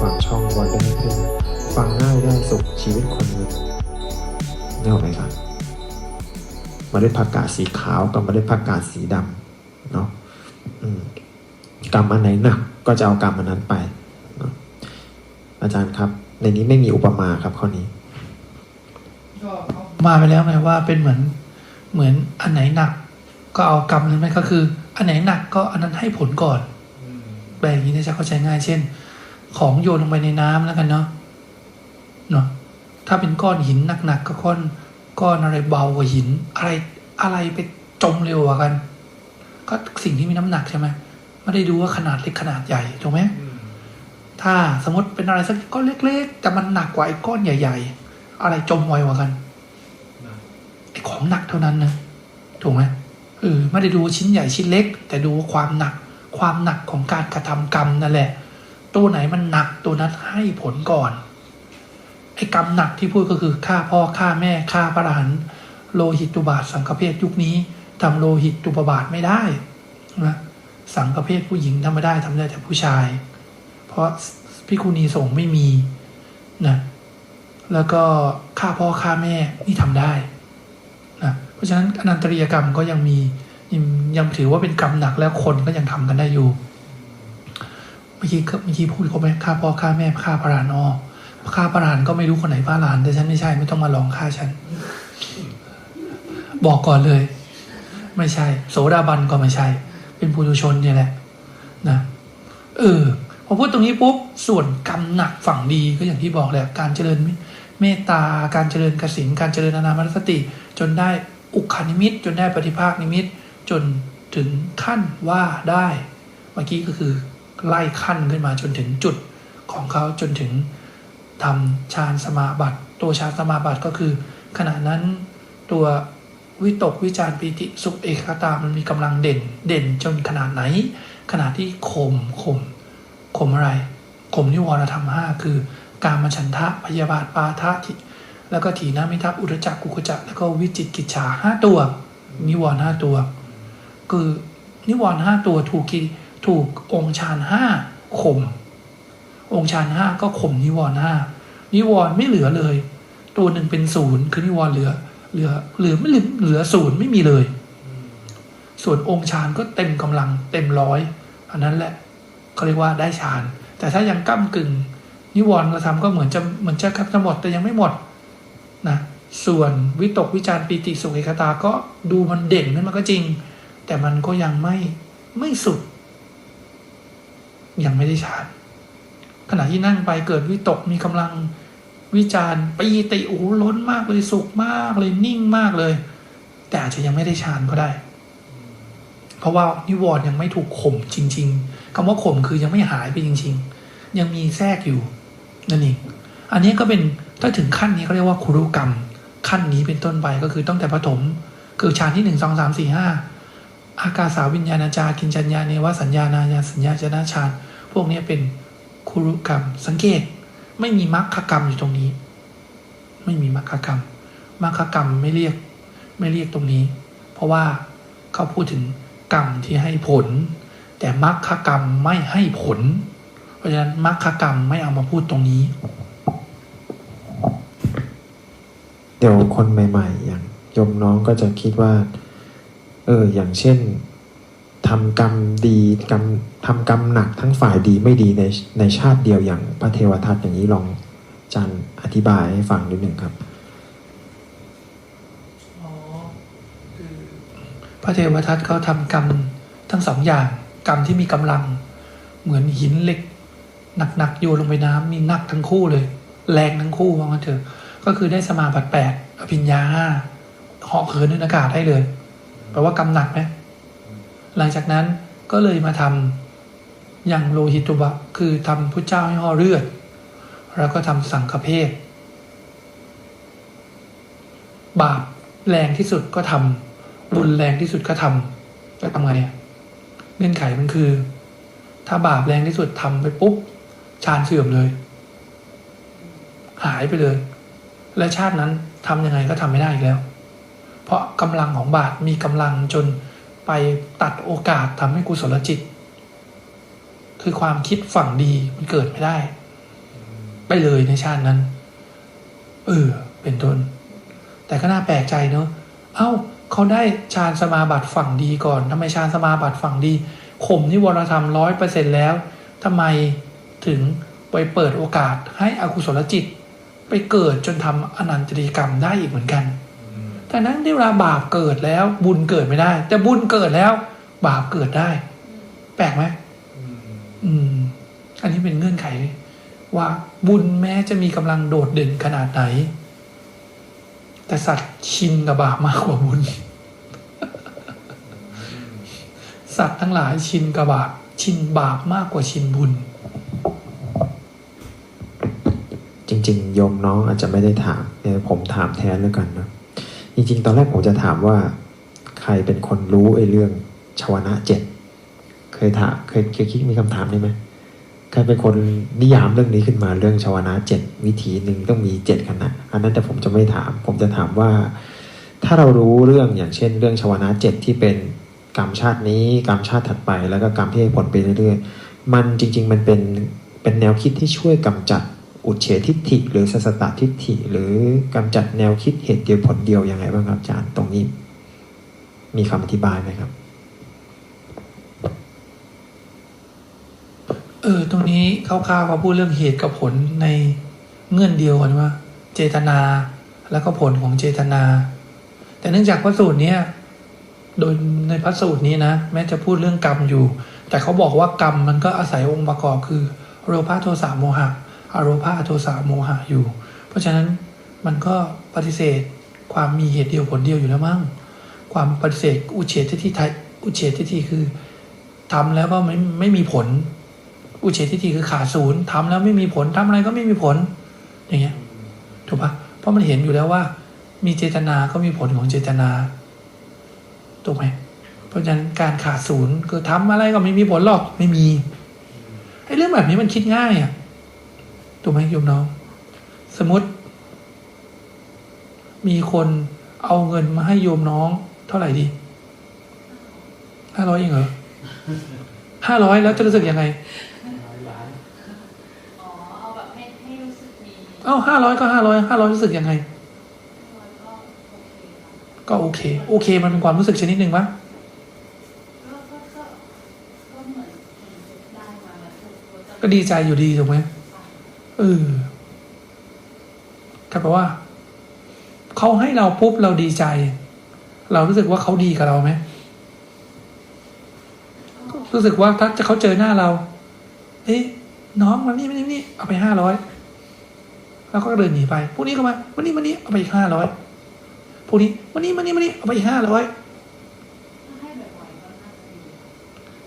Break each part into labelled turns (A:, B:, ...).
A: ฟังช่องวันเดอร์เพนฟังง่ายได้สุขชีวิตคนเมีนี่ออกไหมครับเมล็ดผักกาดสีขาวกับเมล็ดผักกาดสีดำเนาะกรรมอันไหนหนักก็จะเอากรรมอันนั้นไปนะอาจารย์ครับ ในนี้ไม่มีอุปมาครับข้อนี้
B: มาไปแล้วไงว่าเป็นเหมือนเหมือนอันไหนหนัก ก็เอากรรมนั้นไหมก็คือ อันไหนหนักก็อันนั้นให้ผลก่อนแบบนี้นี่ยจะเข้าใจง่ายเช่น ของโยนลงไปในน้ำแล้วกันเนาะเนาะถ้าเป็นก้อนหินหนักๆก็ก้อนก้อนอะไรเบากว่าหิน อะไรอะไรไปจมเร็วกว่ากัน ก็สิ่งที่มีน้ำหนักใช่ไหมไม่ได้ดูว่าขนาดเล็กขนาดใหญ่ถูกไหมถ้าสมมติเป็นอะไรสักก้อนเล็กๆแต่มันหนักกว่าไอ้ก้อนใหญ่ ๆ อะไรจมไวกว่ากันไอ้ของหนักเท่านั้นนะถูกไหมเออไม่ได้ดูชิ้นใหญ่ชิ้นเล็ก แต่ดูความหนักความหนักของการกระทำกรรมนั่นแหละ ตัวไหนมันหนักตัวนั้นให้ผลก่อนไอ้กรรมหนักที่พูดก็คือฆ่าพ่อฆ่าแม่ฆ่าพระอรหันต์โลหิตตุบาทสังฆเพศยุคนี้ทำโลหิตตุปบาทไม่ได้นะสังฆเพศผู้หญิงทำไม่ได้ทำได้แต่ผู้ชาย เพราะพิคุณีสงฆ์ไม่มีนะแล้วก็ฆ่าพ่อฆ่าแม่นี่ทำได้นะเพราะฉะนั้นอนันตริยกรรมก็ยังมียังยังถือว่าเป็นกรรมหนักแล้วคนก็ยังทำกันได้อยู่ เมื่อกี้เมื่อกี้พูดเขาไหมฆ่าพ่อฆ่าแม่ฆ่าพระหลานอฆ่าพระหลานก็ไม่รู้คนไหนพระหลาน แต่ฉันไม่ใช่ไม่ต้องมาลองฆ่าฉัน บอกก่อนเลย ไม่ใช่ โสดาบันก็ไม่ใช่ เป็นปุถุชนเนี่ยแหละนะเออพอพูดตรงนี้ปุ๊บส่วนกรรมหนักฝั่งดีก็อย่างที่บอกแหละการเจริญเมตตาการเจริญกสินการเจริญอนามัสติ จนได้อุคานิมิต จนได้ปฏิภาคนิมิต จนถึงขั้นว่าได้ เมื่อกี้ก็คือ ไล่ขั้นขึ้นมาจนถึงจุดของเขาจนถึงทำฌานสมาบัติ ตัวฌานสมาบัติก็คือ ขณะนั้นตัววิตกวิจารปิติสุขเอกตามันมีกำลังเด่นเด่นจนขนาดไหน ขนาดที่ข่มข่มข่มอะไรข่มนิวรธรรมห้าคือ การมฉันทะพยาบาทปาทะทิแล้วก็ถีนามิทัพอุรจักกุกจักแล้วก็วิจิตกิจฉาห้าตัว นิวรห้าตัว คือนิวรห้าตัวถูกกี ถูกองค์ฌานห้าข่มองค์ฌานห้าก็ข่มนิวรณ์ห้านิวรณ์ไม่เหลือเลย ตัวหนึ่งเป็นศูนย์คือนิวรณ์เหลือ เหลือเหลือไม่เหลือศูนย์ไม่มีเลย ส่วนองค์ฌานก็เต็มกำลังเต็มร้อยอันนั้นแหละเขาเรียกว่าได้ฌาน แต่ถ้ายังก้ากึ่ง นิวรณ์กระทำก็เหมือนจะเหมือนจะครับจะหมดแต่ยังไม่หมดนะส่วนวิตกวิจารปิติสุขเอกตาก็ดูมันเด่นขึ้นมาก็จริง แต่มันก็ยังไม่ไม่สุด ยังไม่ได้ฌานขณะที่นั่งไปเกิดวิตกมีกำลังวิจารปีติโอ้ล้นมากเลยสุขมากเลยนิ่งมากเลย แต่อาจจะยังไม่ได้ฌานก็ได้ เพราะว่านิวรณ์ยังไม่ถูกข่มจริง ๆคำว่าข่มคือยังไม่หายไปจริง ๆ ยังมีแทรกอยู่นั่นเองอันนี้ก็เป็นถ้าถึงขั้นนี้เขาเรียกว่าคุรุกรรม ขั้นนี้เป็นต้นไปก็คือตั้งแต่ปฐมคือฌานที่หนึ่งสองสามสี่ห้า อากาสาวิญญาณจากินจัญญาเนวสัญญานาญาสัญญาจนะฌานพวกนี้เป็นคุรุกรรม สังเกตไม่มีมรรคกรรมอยู่ตรงนี้ ไม่มีมรรคกรรมมรรคกรรมไม่เรียกไม่เรียกตรงนี้ เพราะว่าเขาพูดถึงกรรมที่ให้ผล แต่มรรคกรรมไม่ให้ผล เพราะฉะนั้นมรรคกรรมไม่เอามาพูดตรงนี้
A: เดี๋ยวคนใหม่ ๆ อย่างยมน้องก็จะคิดว่า เอออย่างเช่นทำกรรมดีกรรมทำกรรมหนักทั้งฝ่ายดีไม่ดีในในชาติเดียวอย่างพระเทวทัตอย่างนี้ลองจารย์อธิบายให้ฟังนิดหนึ่งครับ
B: พระเทวทัตเขาทำกรรมทั้งสองอย่าง กรรมที่มีกำลัง เหมือนหินเหล็กหนักๆโยนลงไปน้ำมีหนักทั้งคู่เลย แรงทั้งคู่ว่างั้นเถอะก็คือได้สมาบัติแปดอภิญญาห้าเหาะเขินในอากาศได้เลย แปลว่ากรรมหนักไหมหลังจากนั้นก็เลยมาทำอย่างโลหิตุบะ คือทำพุทธเจ้าให้ห่อเลือด แล้วก็ทำสังฆเพศบาปแรงที่สุดก็ทำบุญแรงที่สุดก็ทำจะทำไงอะเงื่อนไขมันคือ ถ้าบาปแรงที่สุดทำไปปุ๊บฌานเสื่อมเลย หายไปเลย และชาตินั้นทำยังไงก็ทำไม่ได้อีกแล้ว เพราะกำลังของบาปมีกำลังจนไปตัดโอกาสทำให้กุศลจิต คือความคิดฝั่งดีมันเกิดไม่ได้ ไปเลยในชาตินั้น เออ เป็นต้น แต่ก็น่าแปลกใจเนอะเอ้าเขาได้ฌานสมาบัติฝั่งดีก่อนทำไมฌานสมาบัติฝั่งดีข่มนิวรธรรมร้อยเปอร์เซ็นแล้วทำไมถึงไปเปิดโอกาสให้อกุศลจิต ไปเกิดจนทำอนันตริยกรรมได้อีกเหมือนกัน แต่นั้นที่เวลาบาปเกิดแล้ว บุญเกิดไม่ได้ แต่บุญเกิดแล้ว บาปเกิดได้ แปลกไหมอืม อันนี้เป็นเงื่อนไข ว่าบุญแม้จะมีกำลังโดดเด่นขนาดไหน แต่สัตว์ชินกับบาปมากกว่าบุญ สัตว์ทั้งหลายชินกับบาปชินบาปมากกว่าชินบุญ
A: จริง ๆ โยมน้องอาจจะไม่ได้ถามเดี๋ยวผมถามแทนแล้วกันนะ จริงๆ ตอนแรกผมจะถามว่า ใครเป็นคนรู้ไอ้เรื่องชวนะเจ็ดเคยถามเคยเคยคิดมีคำถามนี้ไหมใครเป็นคนนิยามเรื่องนี้ขึ้นมาเรื่องชวนะเจ็ดวิธีหนึ่งต้องมีเจ็ดขณะอันนั้นแต่ผมจะไม่ถาม ผมจะถามว่า ถ้าเรารู้เรื่องอย่างเช่น เรื่องชวนะเจ็ดที่เป็นกรรมชาตินี้กรรมชาติถัดไป แล้วก็กรรมที่ให้ผลไปเรื่อยๆมันจริง ๆ มันเป็นเป็นแนวคิดที่ช่วยกำจัด อุเฉทิฏฐิหรือสัสตทิฏฐิหรือกำจัดแนวคิดเหตุเดียวผลเดียวยังไงบ้างครับอาจารย์ตรงนี้ มีคำอธิบายไหมครับ
B: เออตรงนี้คร่าวๆเขาพูดเรื่องเหตุกับผลในเงื่อนเดียวกันว่า เจตนาแล้วก็ผลของเจตนา แต่เนื่องจากพระสูตรเนี้ยโดยในพระสูตรนี้นะแม้จะพูดเรื่องกรรมอยู่ แต่เขาบอกว่ากรรมมันก็อาศัยองค์ประกอบคือโรภะโทสะโมหะ อโรภะโทสะโมหะอยู่ เพราะฉะนั้นมันก็ปฏิเสธความมีเหตุเดียวผลเดียวอยู่แล้วมั้งความปฏิเสธอุเฉททิฏฐิไทยอุเฉททิฏฐิคือทำแล้วก็ไม่ไม่มีผล อุเฉททิฏฐิคือขาดศูนย์ทำแล้วไม่มีผลทำอะไรก็ไม่มีผล อย่างเงี้ยถูกปะเพราะมันเห็นอยู่แล้วว่า มีเจตนาก็มีผลของเจตนาถูกไหมเพราะฉะนั้นการขาดศูนย์คือทำอะไรก็ไม่มีผลหรอกไม่มีไอ้เรื่องแบบนี้มันคิดง่ายอะ ถูกไหมโยมน้อง สมมติ มีคนเอาเงินมาให้โยมน้อง เท่าไหร่ดีห้าร้อยเองเหรอห้าร้อยแล้วจะรู้สึกยังไง
C: อ๋อเอาแบบให้ให้รู้สึกดี
B: เอ้าห้าร้อยก็ห้าร้อยห้าร้อยรู้สึกยังไง
C: ก็โอเคค่ะ
B: ก็โอเคโอเค มันเป็นความรู้สึกชนิดหนึ่งปะ
C: ก็ก็ก็ก็เหมือนได้มาแล้วถูกก็จะ
B: ก็ดีใจอยู่ดีถูกไหม เออก็แปลว่าเขาให้เราปุ๊บเราดีใจ เรารู้สึกว่าเขาดีกับเราไหมรู้สึกว่าถ้าจะเขาเจอหน้าเราเอ๊ะน้องมันนี่มันนี่นี่เอาไปห้าร้อยแล้วก็เดินหนีไปพวกนี้ก็มาวันนี้วันนี้เอาไปอีกห้าร้อยพวกนี้วันนี้วันนี้วันนี้เอาไปอีกห้าร้อย
C: ถ้าให้บ่อยๆก็น่าจะดี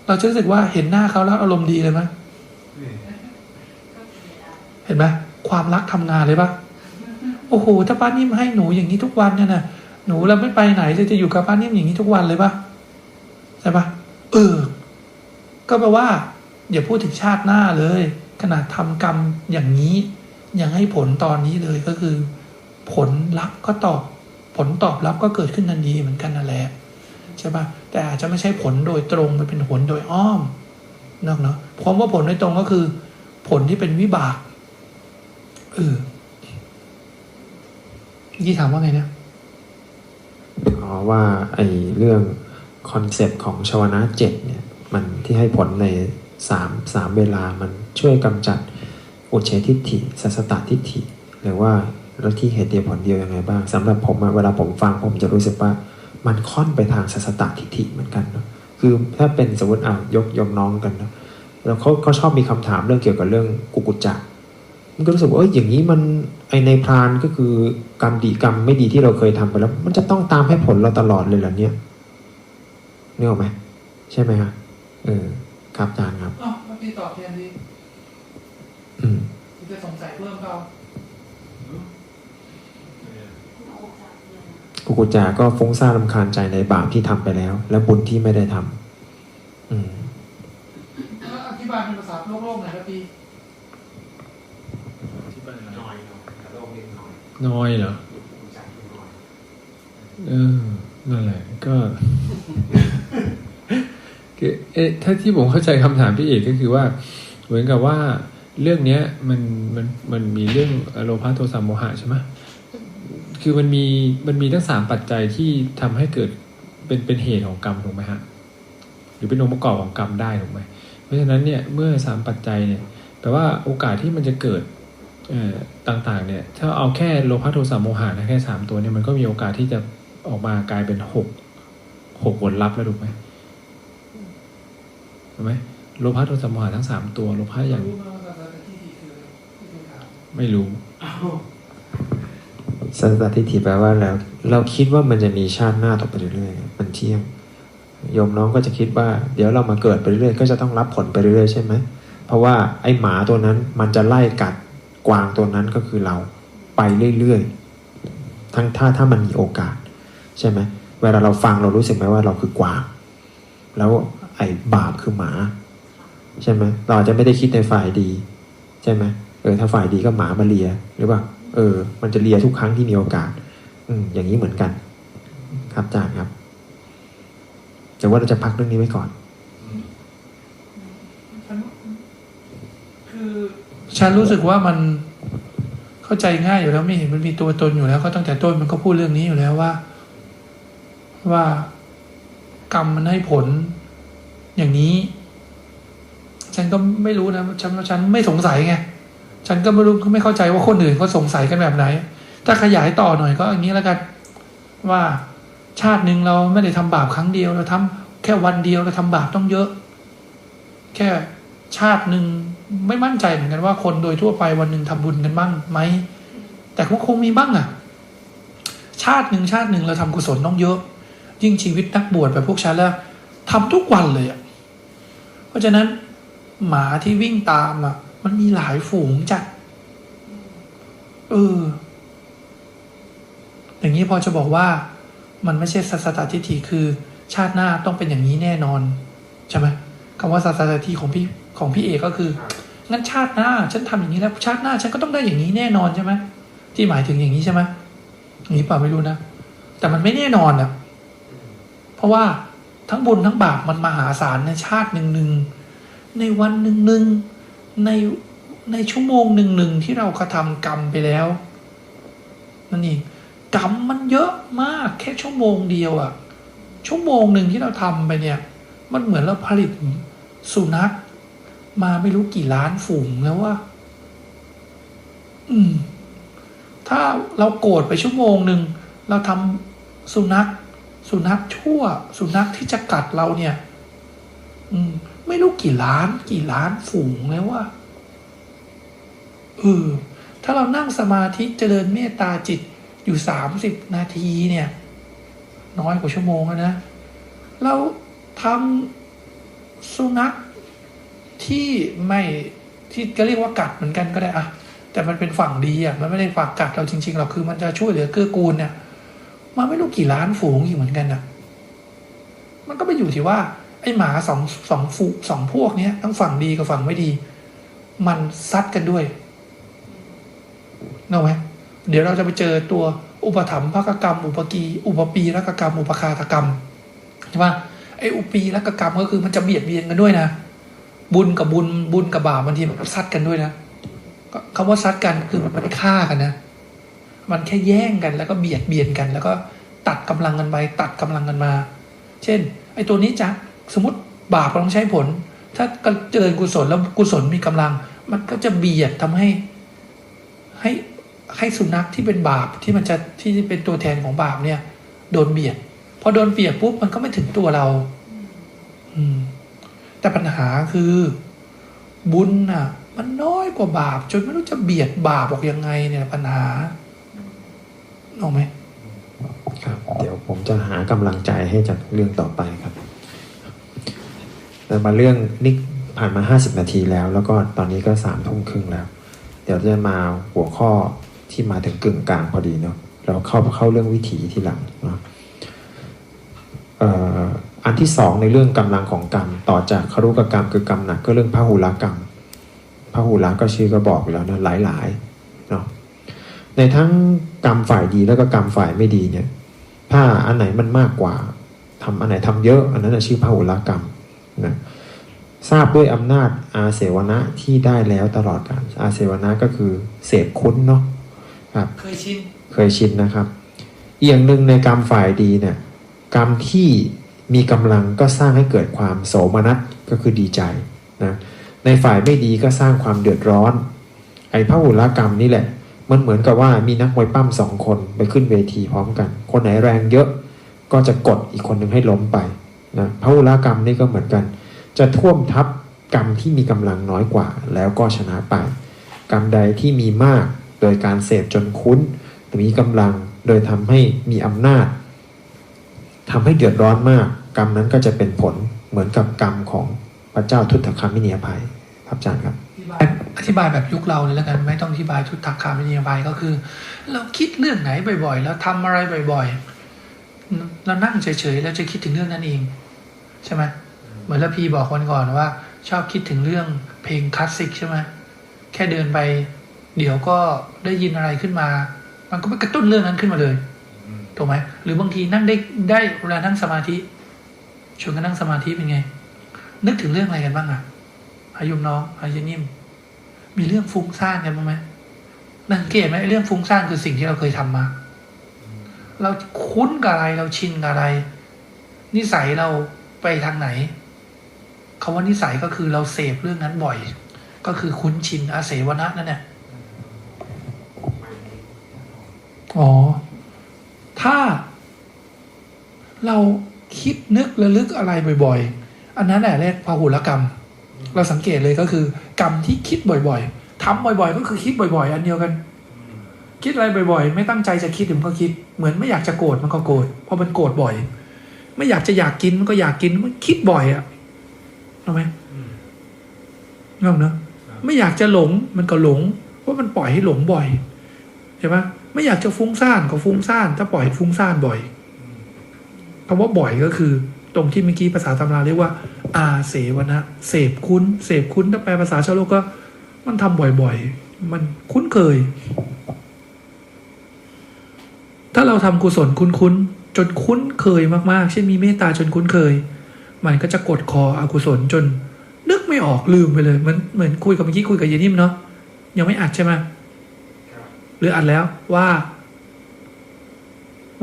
B: เราจะรู้สึกว่าเห็นหน้าเขาแล้วอารมณ์ดีเลยไหม
C: ก็ดีได้
B: เห็นไหมความรักทำงานเลยปะโอ้โหถ้าป้านิ่มให้หนูอย่างนี้ทุกวันเนี่ยนะหนูเราไม่ไปไหนเลยจะอยู่กับป้านิ่มอย่างนี้ทุกวันเลยปะใช่ปะเออ ก็แปลว่า อย่าพูดถึงชาติหน้าเลย ขนาดทำกรรมอย่างนี้ ยังให้ผลตอนนี้เลยก็คือ ผลลัพธ์ก็ตอบ ผลตอบรับก็เกิดขึ้นทันทีเหมือนกันนั่นแหละใช่ปะแต่อาจจะไม่ใช่ผลโดยตรงมันเป็นผลโดยอ้อมนอกเนาะความว่าผลโดยตรงก็คือ ผลที่เป็นวิบาก เออยี่ถามว่าไงนะ
A: อ๋อว่าไอ้เรื่องคอนเซปต์ของชวนะเจ็ดเนี่ย มันที่ให้ผลในสามสามเวลามันช่วยกำจัดอุเฉทิฏฐิสัสตตทิฏฐิ หรือว่าแล้วที่เหตุเดียวผลเดียวยังไงบ้างสำหรับผมอะเวลาผมฟังผมจะรู้สึกว่า มันค่อนไปทางสัสตตทิฏฐิเหมือนกันเนอะคือถ้าเป็นสมมติอะยกยกน้องกันเนอะแล้วเขาเขาชอบมีคำถามเรื่องเกี่ยวกับเรื่องกุกุจจะ มันก็รู้สึกว่าเอ้ยอย่างนี้มันไอในพรานก็คือกรรมดีกรรมไม่ดีที่เราเคยทำไปแล้ว มันจะต้องตามให้ผลเราตลอดเลยเหรอเนี่ยนึกออกไหมใช่ไหมฮะเออครับอาจารย์ครับ
B: อ๋อเมื่อกี้ตอบแทนดี
A: อืม
B: จะสงสัยเพิ่มเปล่า
C: คุณโอจับเลยนะ
A: กุกุจจาก็ฟุ้งซ่านรำคาญใจในบาปที่ทำไปแล้ว และบุญที่ไม่ได้ทำอืม
B: อธิบายเป็นภาษาโลกโลกหน่อยครับพี่
D: น้อยเหรอเออนั่นแหละ ก็เอ๊ะถ้าที่ผมเข้าใจคำถามพี่เอกก็คือว่า เหมือนกับว่าเรื่องเนี้ยมันมันมันมีเรื่องโลภะโทสะโมหะใช่ไหมคือมันมีมันมีทั้งสามปัจจัยที่ทำให้เกิดเป็นเป็นเหตุของกรรมถูกไหมฮะหรือเป็นองค์ประกอบของกรรมได้ถูกไหมเพราะฉะนั้นเนี่ยเมื่อสามปัจจัยเนี่ยแปลว่าโอกาสที่มันจะเกิด ต่างๆเนี่ยถ้าเอาแค่โลภะโทสะโมหะนะแค่สามตัวเนี่ยมันก็มีโอกาสที่จะออกมากลายเป็นหกหกผลลัพธ์แล้วถูกไหมถูกไหมโลภะโทสะโมหะทั้งสามตัวโลภะอย่างไม่รู้
A: สัตตทิฏฐิแปลว่าแล้วเราคิดว่ามันจะมีชาติหน้าต่อไปเรื่อยๆมันเที่ยงโยมน้องก็จะคิดว่า เดี๋ยวเรามาเกิดไปเรื่อยๆก็จะต้องรับผลไปเรื่อยๆใช่ไหมเพราะว่าไอ้หมาตัวนั้นมันจะไล่กัด กวางตัวนั้นก็คือเราไปเรื่อยๆ ทั้งถ้าถ้ามันมีโอกาสใช่ไหมเวลาเราฟังเรารู้สึกไหมว่าเราคือกวาง แล้วไอ้บาปคือหมา ใช่ไหมเราอาจจะไม่ได้คิดในฝ่ายดี ใช่ไหมเออถ้าฝ่ายดีก็หมามาเลียหรือเปล่าเออ มันจะเลียทุกครั้งที่มีโอกาส อืมอย่างนี้เหมือนกัน ครับอาจารย์ครับแต่ว่าเราจะพักเรื่องนี้ไว้ก่อน
B: คือ ฉันรู้สึกว่ามันเข้าใจง่ายอยู่แล้วไม่เห็นมันมีตัวตนอยู่แล้ว ก็ตั้งแต่ต้นมันก็พูดเรื่องนี้อยู่แล้วว่า ว่ากรรมมันให้ผลอย่างนี้ ฉันก็ไม่รู้นะฉันฉันไม่สงสัยไงฉันก็ไม่รู้ไม่เข้าใจว่าคนอื่นเขาสงสัยกันแบบไหน ถ้าขยายต่อหน่อยก็อย่างนี้แล้วกัน ว่าชาติหนึ่งเราไม่ได้ทำบาปครั้งเดียวเราทำแค่วันเดียวเราทำบาปต้องเยอะ แค่ชาติหนึ่ง ไม่มั่นใจเหมือนกันว่าคนโดยทั่วไปวันหนึ่งทำบุญกันบ้างไหม แต่ก็คงมีบ้างอะชาติหนึ่งชาติหนึ่งเราทำกุศลต้องเยอะ ยิ่งชีวิตนักบวชแบบพวกฉันแล้วทำทุกวันเลยอะเพราะฉะนั้นหมาที่วิ่งตามอะมันมีหลายฝูงจัดเอออย่างนี้พอจะบอกว่ามันไม่ใช่สัสตตทิฏฐิคือชาติหน้าต้องเป็นอย่างนี้แน่นอน ใช่ไหมคำว่าสัสตตทิฏฐิของพี่ ของพี่เอกก็คืองั้นชาติหน้าฉันทำอย่างนี้แล้วชาติหน้าฉันก็ต้องได้อย่างนี้แน่นอนใช่ไหมที่หมายถึงอย่างนี้ใช่ไหมอย่างนี้เปล่าไม่รู้นะแต่มันไม่แน่นอนอะเพราะว่าทั้งบุญทั้งบาปมันมหาศาลในชาติหนึ่งหนึ่งในวันหนึ่งหนึ่งในในชั่วโมงหนึ่งหนึ่งที่เรากระทำกรรมไปแล้วนั่นเองกรรมมันเยอะมากแค่ชั่วโมงเดียวอะชั่วโมงหนึ่งที่เราทำไปเนี่ย มันเหมือนเราผลิตสุนัข มาไม่รู้กี่ล้านฝูงแล้วว่า อืม ถ้าเราโกรธไปชั่วโมงหนึ่งเราทำสุนัข สุนัขชั่ว สุนัขที่จะกัดเราเนี่ย อืม ไม่รู้กี่ล้าน กี่ล้านฝูงแล้วว่าเออถ้าเรานั่งสมาธิเจริญเมตตาจิตอยู่สามสิบนาทีเนี่ย น้อยกว่าชั่วโมงนะ เราทำสุนัข ที่ไม่ที่ก็เรียกว่ากัดเหมือนกันก็ได้อะแต่มันเป็นฝั่งดีอะมันไม่ได้ฝากกัดเราจริงๆหรอกคือมันจะช่วยเหลือเกื้อกูลเนี่ยมันไม่รู้กี่ล้านฝูงอีกเหมือนกันนะมันก็ไปอยู่ที่ว่า ไอ้หมาสองสองฝูสองพวกเนี้ยทั้งฝั่งดีกับฝั่งไม่ดี มันซัดกันด้วยเนกไหมเดี๋ยวเราจะไปเจอตัวอุปถัมภกกรรม อุปกี อุปปีรักกรรม อุปคาตกรรมใช่ปะไอ้อุปีรักกรรมก็คือมันจะเบียดเบียนกันด้วยนะ บุญกับบุญบุญกับบาปบางทีมันก็ซัดกันด้วยนะก็คำว่าซัดกันคือมันไม่ฆ่ากันนะ มันแค่แย่งกันแล้วก็เบียดเบียนกัน แล้วก็ตัดกำลังกันไปตัดกำลังกันมา เช่น ไอ้ตัวนี้จะสมมติบาปต้องใช้ผล ถ้าเจริญกุศลแล้วกุศลมีกำลัง มันก็จะเบียดทำให้ ให้ให้สุนัขที่เป็นบาปที่มันจะที่เป็นตัวแทนของบาปเนี่ย โดนเบียดพอโดนเบียดปุ๊บมันก็ไม่ถึงตัวเรา อืม แต่ปัญหาคือ บุญน่ะ มันน้อยกว่าบาป จนไม่รู้จะเบียดบาปออกยังไงเนี่ยปัญหาเอาไหม
A: ครับ เดี๋ยวผมจะหากำลังใจให้จากเรื่องต่อไปครับแต่มาเรื่องนี่ผ่านมา 50 นาทีแล้ว แล้วก็ตอนนี้ก็สามทุ่มครึ่งแล้ว เดี๋ยวจะมาหัวข้อที่มาถึงกึ่งกลางพอดีเนาะเราเข้าเข้าเรื่องวิถีที่หลังเนาะ อ่ออันที่สองในเรื่องกำลังของกรรม ต่อจากคารุกกรรมคือกรรมหนักก็เรื่องพหุลกรรมพหุลก็ชื่อก็บอกอยู่แล้วนะหลายๆเนาะในทั้งกรรมฝ่ายดีแล้วก็กรรมฝ่ายไม่ดีเนี่ยถ้าอันไหนมันมากกว่าทำอันไหนทำเยอะอันนั้นนะชื่อพหุลกรรมนะทราบด้วยอำนาจอาเสวนะที่ได้แล้วตลอดกาลอาเสวนะก็คือเสพคุ้นเนาะครับ
B: เคยชิน
A: เคยชินนะครับอีกอย่างหนึ่งในกรรมฝ่ายดีเนี่ยกรรมที่ มีกำลังก็สร้างให้เกิดความโสมนัสก็คือดีใจนะในฝ่ายไม่ดีก็สร้างความเดือดร้อน ไอ้พระหุลกรรมนี่แหละ มันเหมือนกับว่ามีนักมวยปั้มสองคนไปขึ้นเวทีพร้อมกัน คนไหนแรงเยอะก็จะกดอีกคนหนึ่งให้ล้มไปนะพระหุลกรรมนี่ก็เหมือนกัน จะท่วมทับกรรมที่มีกำลังน้อยกว่า แล้วก็ชนะไป กรรมใดที่มีมากโดยการเสพจนคุ้น มีกำลังโดยทำให้มีอำนาจ ทำให้เดือดร้อนมาก กรรมนั้นก็จะเป็นผลเหมือนกับกรรมของพระเจ้าทุตตคามิเนียภัยครับอาจารย์ครับ
B: อธิบายแบบยุคเราเลยแล้วกันไม่ต้องอธิบายทุตตคามินียบายก็คือ เราคิดเรื่องไหนบ่อย ๆ แล้วทำอะไรบ่อย ๆ เรานั่งเฉยๆแล้วจะคิดถึงเรื่องนั้นเองใช่ไหมเหมือนแล้วพีบอกวันก่อนว่า ชอบคิดถึงเรื่องเพลงคลาสสิกใช่ไหมแค่เดินไป เดี๋ยวก็ได้ยินอะไรขึ้นมา มันก็ไปกระตุ้นเรื่องนั้นขึ้นมาเลย ถูกไหมหรือบางทีนั่งได้ได้เวลานั่งสมาธิชวนกันนั่งสมาธิเป็นไง นึกถึงเรื่องอะไรกันบ้างอะอายุมน้องอายุนิ่ม มีเรื่องฟุ้งซ่านกันบ้างไหมสังเกตไหมไอ้เรื่องฟุ้งซ่านคือสิ่งที่เราเคยทำมา เราคุ้นกับอะไรเราชินกับอะไร นิสัยเราไปทางไหนคาว่านิสัยก็คือเราเสพเรื่องนั้นบ่อย ก็คือคุ้นชินอาเสวนะนั่นแหละอ๋อ ถ้า เราคิดนึกระลึกอะไรบ่อย ๆ อันนั้นแหละเรียกพหุลกรรม เราสังเกตเลยก็คือ กรรมที่คิดบ่อยๆทำบ่อย ๆ ก็คือคิดบ่อย ๆ อันเดียวกัน คิดอะไรบ่อย ๆ ไม่ตั้งใจจะคิดมันก็คิด เหมือนไม่อยากจะโกรธมันก็โกรธเพราะมันโกรธบ่อย ไม่อยากจะอยากกินมันก็อยากกินมันคิดบ่อยอะรู้ไหมงงเนอะไม่อยากจะหลงมันก็หลงเพราะมันปล่อยให้หลงบ่อยใช่ไหม ไม่อยากจะฟุ้งซ่านก็ฟุ้งซ่าน ถ้าปล่อยฟุ้งซ่านบ่อยคำว่าบ่อยก็คือ ตรงที่เมื่อกี้ภาษาตำราเรียกว่า อาเสวนะเสพคุ้น เสพคุ้นถ้าแปลภาษาชาวโลกก็ มันทำบ่อยๆ มันคุ้นเคย ถ้าเราทำกุศลคุ้นๆจนคุ้นเคยมากๆ เช่นมีเมตตาจนคุ้นเคย มันก็จะกดคออกุศลจน นึกไม่ออกลืมไปเลยเหมือนเหมือนคุยกับเมื่อกี้คุยกับเยนิมเนาะยังไม่อัดใช่ไหม หรืออัดแล้วว่า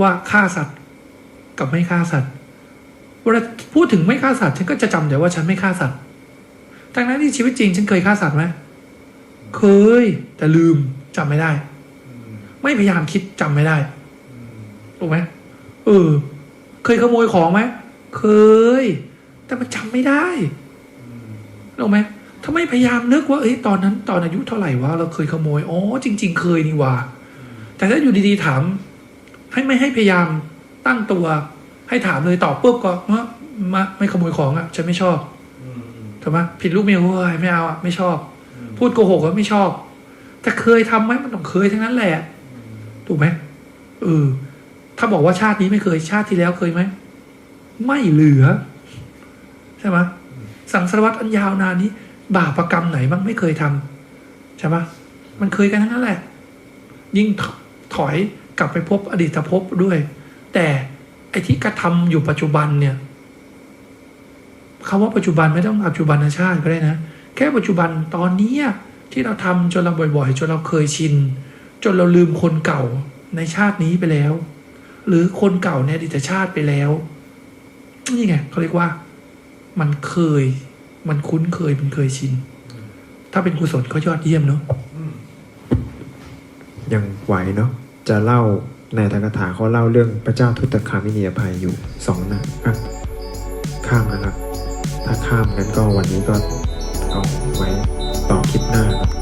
B: ว่าฆ่าสัตว์กับไม่ฆ่าสัตว์เวลาพูดถึงไม่ฆ่าสัตว์ฉันก็จะจำแต่ว่าฉันไม่ฆ่าสัตว์ทั้งนั้นที่ชีวิตจริง ฉันเคยฆ่าสัตว์ไหมเคย แต่ลืมจำไม่ได้ ไม่พยายามคิดจำไม่ได้ถูกไหมเออ เคยขโมยของไหมเคย แต่มันจำไม่ได้ถูกไหม ถ้าไม่พยายามนึกว่าเอ้ยตอนนั้นตอนอายุเท่าไหร่วะเราเคยขโมยอ๋อจริง ๆ เคยนี่หว่า แต่ถ้าอยู่ดีๆถาม ให้ไม่ให้พยายามตั้งตัว ให้ถามเลยตอบปุ๊บก็เออมาไม่ขโมยของอะฉันไม่ชอบถูกไหมผิดลูกเมียเว้ยไม่เอาอะไม่ชอบ พูดโกหกก็ไม่ชอบแต่เคยทำไหมมันต้องเคยทั้งนั้นแหละถูกไหมเออถ้าบอกว่าชาตินี้ไม่เคยชาติที่แล้วเคยไหมไม่เหลือ ใช่ไหมสังสารวัตรอันยาวนานนี้ บาปรกรรมไหนบ้างไม่เคยทำใช่ปะมันเคยกันทั้งนั้นแหละ ยิ่งถอยกลับไปพบอดีตภพด้วย แต่ไอ้ที่กระทำอยู่ปัจจุบันเนี่ยคำว่าปัจจุบันไม่ต้องปัจจุบันชาติก็ได้นะ แค่ปัจจุบันตอนเนี้ที่เราทำจนเราบ่อยๆ จนเราเคยชิน จนเราลืมคนเก่าในชาตินี้ไปแล้ว หรือคนเก่าในอดีตชาติไปแล้ว นี่ไงเขาเรียกว่า มันเคย มันคุ้นเคยมันเคยชิน ถ้าเป็นกุศลก็ยอดเยี่ยมเนาะ
A: ยังไหวเนาะจะเล่าในตถกถาเขาเล่าเรื่องพระเจ้าทุตคามิเนียภัยอยู่สองหน้าครับ ข้ามนะครับ ถ้าข้ามกันก็วันนี้ก็เอาไว้ต่อคลิปหน้าครับ